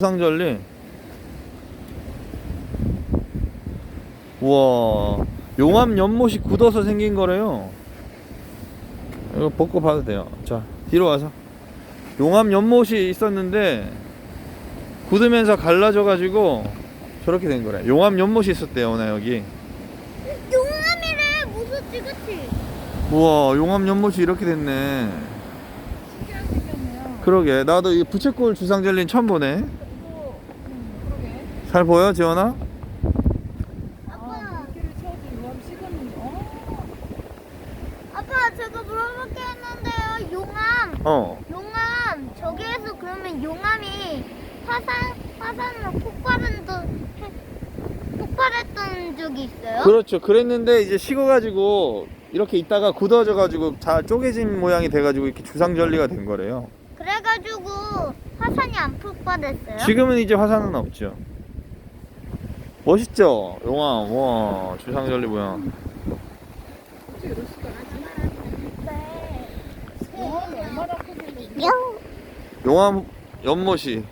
상절리? 우와 용암 연못이 굳어서 생긴 거래요. 이거 벗고 봐도 돼요. 자 뒤로 와서. 용암 연못이 있었는데 굳으면서 갈라져 가지고 저렇게 된 거래. 용암 연못이 있었대요 나 여기. 용암이래 무섭지 그치? 우와 용암 연못이 이렇게 됐네. 그러게 나도 이 부채꼴 주상절리는 처음 보네. 잘 보여 지원아? 아, 물기를 유암. 어? 아빠 제가 물어볼게 했는데요 용암 어 용암 저기에서 그러면 용암이 화산 화산으로 폭발했던 폭발했던 적이 있어요? 그렇죠. 그랬는데 이제 식어가지고 이렇게 있다가 굳어져가지고 다 쪼개진 모양이 돼가지고 이렇게 주상절리가 된 거래요. 그래가지고 화산이 안 폭발했어요? 지금은 이제 화산은 없죠. 멋있죠? 용암, 와, 주상절리. 영. 용암 연못이